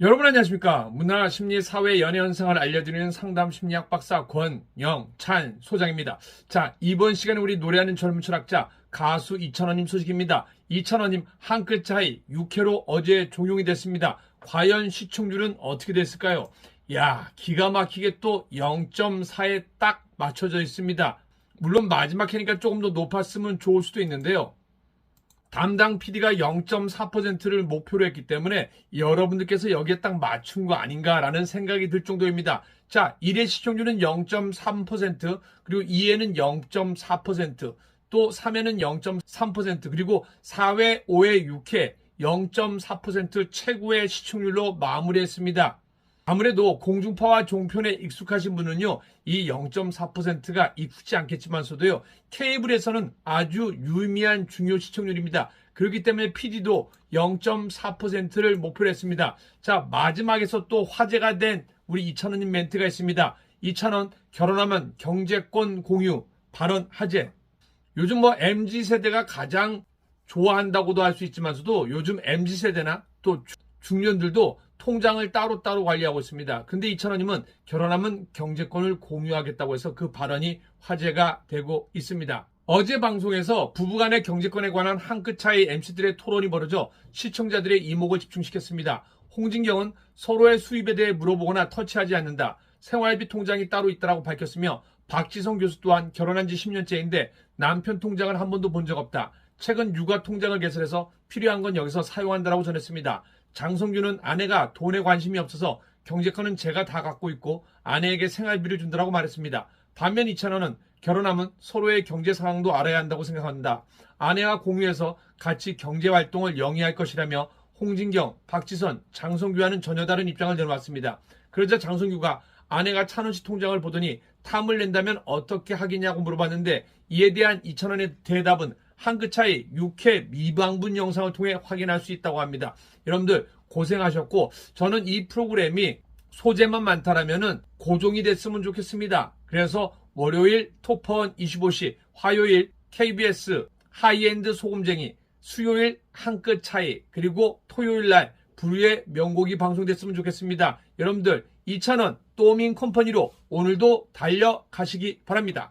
여러분 안녕하십니까 문화 심리 사회 연애 현상을 알려드리는 상담 심리학 박사 권영찬 소장입니다. 자 이번 시간에 우리 노래하는 젊은 철학자 가수 이찬원님 소식입니다. 이찬원님 한 끗 차이 6회로 어제 종용이 됐습니다. 과연 시청률은 어떻게 됐을까요? 야 기가 막히게 또 0.4에 딱 맞춰져 있습니다. 물론 마지막 회니까 조금 더 높았으면 좋을 수도 있는데요. 담당 PD가 0.4%를 목표로 했기 때문에 여러분들께서 여기에 딱 맞춘 거 아닌가라는 생각이 들 정도입니다. 자, 1회 시청률은 0.3%, 그리고 2회는 0.4%, 또 3회는 0.3%, 그리고 4회, 5회, 6회 0.4% 최고의 시청률로 마무리했습니다. 아무래도 공중파와 종편에 익숙하신 분은요, 이 0.4%가 익숙지 않겠지만서도요, 케이블에서는 아주 유의미한 중요 시청률입니다. 그렇기 때문에 PD도 0.4%를 목표로 했습니다. 자, 마지막에서 또 화제가 된 우리 이찬원님 멘트가 있습니다. 이찬원, 결혼하면 경제권 공유, 발언 화제. 요즘 뭐 MZ세대가 가장 좋아한다고도 할 수 있지만서도 요즘 MZ세대나 또 주- 중년들도 통장을 따로따로 관리하고 있습니다. 근데 이찬원님은 결혼하면 경제권을 공유하겠다고 해서 그 발언이 화제가 되고 있습니다. 어제 방송에서 부부간의 경제권에 관한 한 끗 차이 MC들의 토론이 벌어져 시청자들의 이목을 집중시켰습니다. 홍진경은 서로의 수입에 대해 물어보거나 터치하지 않는다. 생활비 통장이 따로 있다고 밝혔으며 박지성 교수 또한 결혼한 지 10년째인데 남편 통장을 한 번도 본 적 없다. 최근 육아 통장을 개설해서 필요한 건 여기서 사용한다라고 전했습니다. 장성규는 아내가 돈에 관심이 없어서 경제권은 제가 다 갖고 있고 아내에게 생활비를 준다라고 말했습니다. 반면 이찬원은 결혼하면 서로의 경제 상황도 알아야 한다고 생각한다. 아내와 공유해서 같이 경제 활동을 영위할 것이라며 홍진경, 박지선, 장성규와는 전혀 다른 입장을 내놓았습니다. 그러자 장성규가 아내가 찬원 씨 통장을 보더니 탐을 낸다면 어떻게 하겠냐고 물어봤는데 이에 대한 이찬원의 대답은 한 끗 차이 6회 미방분 영상을 통해 확인할 수 있다고 합니다. 여러분들 고생하셨고 저는 이 프로그램이 소재만 많다라면은 고정이 됐으면 좋겠습니다. 그래서 월요일 토퍼원 25시, 화요일 KBS 하이엔드 소금쟁이, 수요일 한 끗 차이, 그리고 토요일 날 불후의 명곡이 방송됐으면 좋겠습니다. 여러분들 2,000원 또민 컴퍼니로 오늘도 달려가시기 바랍니다.